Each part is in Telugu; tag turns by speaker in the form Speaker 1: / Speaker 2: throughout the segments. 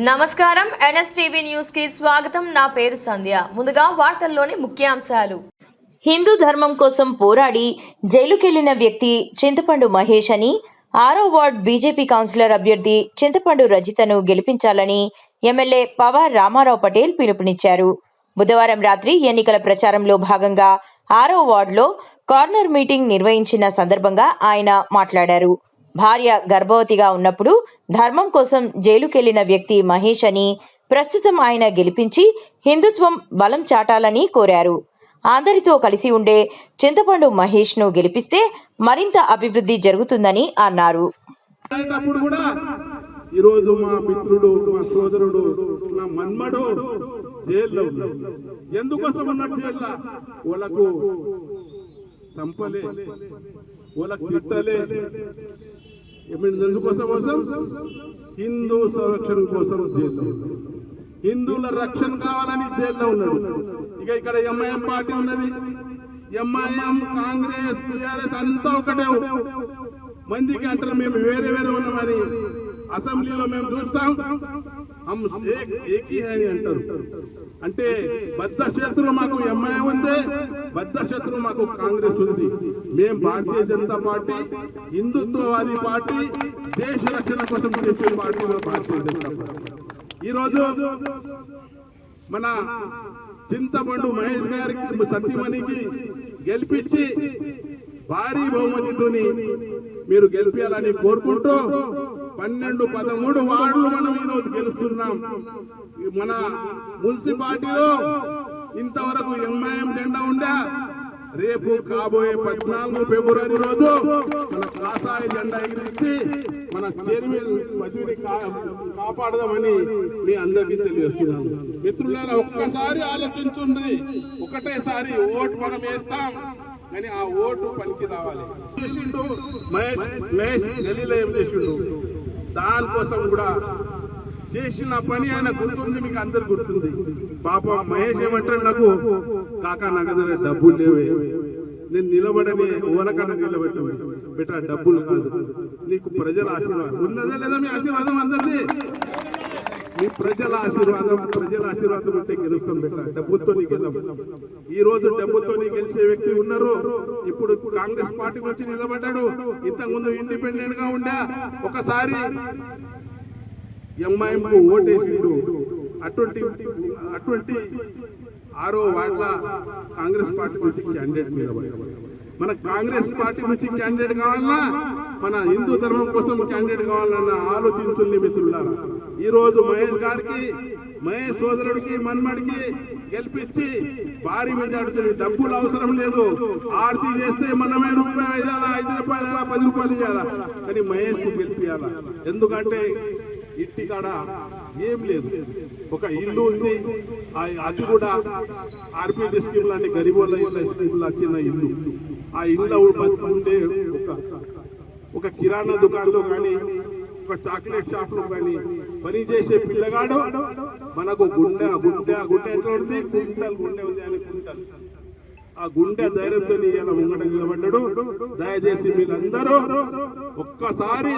Speaker 1: నమస్కారం. ఎన్ఎస్టీవీ న్యూస్కి స్వాగతం. నా పేరు సంధ్య. ముందుగా వార్తల్లోని ముఖ్యాంశాలు.
Speaker 2: హిందూ ధర్మం కోసం పోరాడి జైలుకెళ్ళిన వ్యక్తి చింతపండు మహేష్ అని ఆరో వార్డ్ బీజేపీ కౌన్సిలర్ అభ్యర్థి చింతపండు రజితను గెలిపించాలని ఎమ్మెల్యే పవార్ రామారావు పటేల్ పిలుపునిచ్చారు. బుధవారం రాత్రి ఎన్నికల ప్రచారంలో భాగంగా ఆరో వార్డులో కార్నర్ మీటింగ్ నిర్వహించిన సందర్భంగా ఆయన మాట్లాడారు. భార్య గర్భవతిగా ఉన్నప్పుడు ధర్మం కోసం జైలుకెళ్ళిన వ్యక్తి మహేష్ అని ప్రస్తుతం ఆయన గెలిపించి హిందుత్వం బలం చాటాలని కోరారు. అందరితో కలిసి ఉండే చింతపండు మహేష్ను గెలిపిస్తే మరింత అభివృద్ధి జరుగుతుందని అన్నారు.
Speaker 3: ఈరోజు మా మిత్రుడు మా సోదరుడు నా మన్మడు జైల్లో ఉన్నాడు. ఎందుకోసం ఉన్నాడు జైల్లో? వాళ్ళకు చంపలే వాళ్ళకు తిట్టలే ఏమైంది ఎందుకోసం కోసం హిందూ సంరక్షణ కోసం జైల్లో హిందువుల రక్షణ కావాలని జైల్లో ఉన్నాడు. ఇక ఇక్కడ ఎంఐఎం పార్టీ ఉన్నది. ఎంఐఎం కాంగ్రెస్ టీఆర్ఎస్ అంతా ఒకటే. మందికి అంటారు మేము వేరే వేరే ఉన్నామని. అసెంబ్లీలో మేము చూస్తాం. హమ్ ఏక్ ఏకీ హై అంటారు అంటే బద్ద శత్రు మాకు ఎంఐఎం ఉంది బద్ద శత్రు మాకు కాంగ్రెస్ ఉంది. మేం భారతీయ జనతా పార్టీ హిందుత్వవాది పార్టీ దేశ రక్షణ కోసం చేసే పార్టీ భారతీయ జనతా పార్టీ. ఈరోజు మన చింతపండు మహేష్ గారికి సత్యమణికి గెలిపించి భారీ బహుమతితోని మీరు గెలిపించాలని కోరుకుంటూ పన్నెండు పదమూడు వార్డులు మనం ఈరోజు గెలుస్తున్నాం. మన మున్సిపాలిటీలో ఇంతవరకు ఎంఐఎం జెండా ఉండా రేపు కాబోయే పద్నాలుగు ఫిబ్రవరి రోజు మన కాసాయ జెండా ఎగిరించి మన చైర్మన్ పదవిని కా- కాపాడదామని మీ అందరికీ తెలియజేస్తున్నాను. మిత్రులారా ఒక్కసారి ఆలోచించండి. ఒకటేసారి ఓటు మనం వేస్తాం కానీ ఆ ఓటు పనికి రావాలి. చేసిండు మహేష్ మహేష్ ఢిల్లీలో ఏం చేసిండు? దానికోసం కూడా చేసిన పని ఆయన గుర్తుంది మీకు అందరు గుర్తుంది. పాప మహేష్ ఏమంటాడు నాకు కాకా నా దగ్గర డబ్బులు లేవే. నేను నిలబడని ఓలకన్నా నిలబెట్టు బెట డబ్బులు కాదు. నీకు ప్రజల ఆశీర్వాదం. ఉన్నదే లేదా మీ ఆశీర్వాదం అందరిది? ఈ ప్రజల ఆశీర్వాదం ప్రజల ఆశీర్వాదం ఉంటే గెలుస్తాం బిడ్డ డబ్బుతో గెలం. ఈ రోజు డబ్బుతో గెలిచే వ్యక్తి ఉన్నారు ఇప్పుడు కాంగ్రెస్ పార్టీ నుంచి నిలబడ్డాడు. ఇంతకుముందు ఇండిపెండెంట్గా ఉండే. ఒకసారి ఎంఐఎంకు ఓటేసిండు. అటువంటి అటువంటి ఆరో వార్డుల కాంగ్రెస్ పార్టీ నుంచి క్యాండిడేట్ నిలబడ్డాడు. మన కాంగ్రెస్ పార్టీ నుంచి క్యాండిడేట్ కావాలన్నా మన హిందూ ధర్మం కోసం క్యాండిడేట్ కావాలన్నా ఆలోచించుల్ని మిత్రులారా. ఈరోజు మహేష్ గారికి మహేష్ సోదరుడికి మన్మడికి గెలిపించి భారీ మెజార్టీ డబ్బులు అవసరం లేదు. ఆర్తి చేస్తే మనమే రూపాయలు వేయాలా ఐదు రూపాయలు వేయాలా, పది రూపాయలు ఇవ్వాలా కానీ మహేష్కు గెలిపియాలా ఎందుకంటే ఇంటి కాడ ఏం లేదు. ఒక ఇల్లు ఉంది. అది కూడా ఆర్పీడీ స్కీమ్ లాంటి గరీబోళ్ళ ఇళ్ళ స్కీమ్ వచ్చిన ఇల్లు. ఆ ఇల్లు ఉండే ఒక ఒక కిరాణా దుకాణంలో కానీ ఒక చాక్లెట్ షాప్లో కానీ పని చేసే పిల్లగాడు మనకు గుండె గుండె గుండె ఎట్లా ఉంది? కుంటలు గుండె ఉంది అని కుంటలు ఆ గుండె ధైర్యంతో ఇలా ముంగట నిలబడ్డాడు. దయచేసి మీరందరూ ఒక్కసారి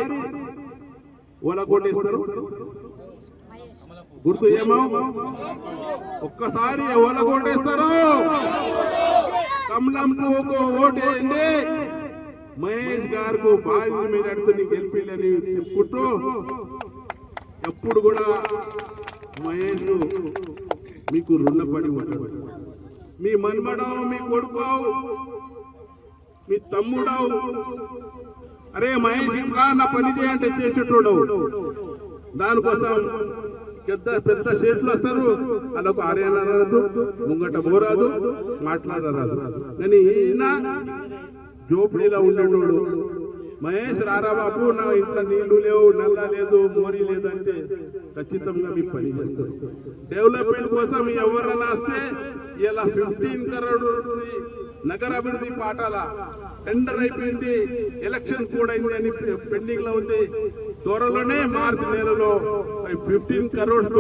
Speaker 3: ఓలకోటేస్తారు గుర్తు ఏమో ఒక్కసారి ఓలకోటేస్తారు కమలం పువ్వుకు ఓటేయండి. మహేష్ గారికి బాధ్యత మీద అడుగుతుంది గెలిపిల్లని చెప్పుకుంటూ ఎప్పుడు కూడా మహేష్ మీకు రుణపడి ఉంటాడు. మీ మన్మడవు మీ కొడుకు మీ తమ్ముడవు. అరే మహేష్ ఇంకా నా పని చేయంటే చేసేటోడవు దానికోసం పెద్ద పెద్ద చేతులు వస్తారు. వాళ్ళకు ఆర్యన రాదు ముంగట పోరాదు మాట్లాడరాదు. కానీ ఈయన జోపిడీలో ఉండేటోడు మహేష్ రారా బాబు నా ఇంట్లో నీళ్ళు లేవు నల్ల లేదు మోరీ లేదు ఖచ్చితంగా మీ పని చేస్తారు. డెవలప్మెంట్ కోసం ఎవరైనా వస్తే ఇలా ఫిఫ్టీన్ కరోడ్ నగర అభివృద్ధి పాఠాల టెండర్ అయిపోయింది. ఎలక్షన్ కూడా అయింది అని పెండింగ్లో ఉంది. త్వరలోనే మార్చి నెలలో ఫిఫ్టీన్ కరోడ్స్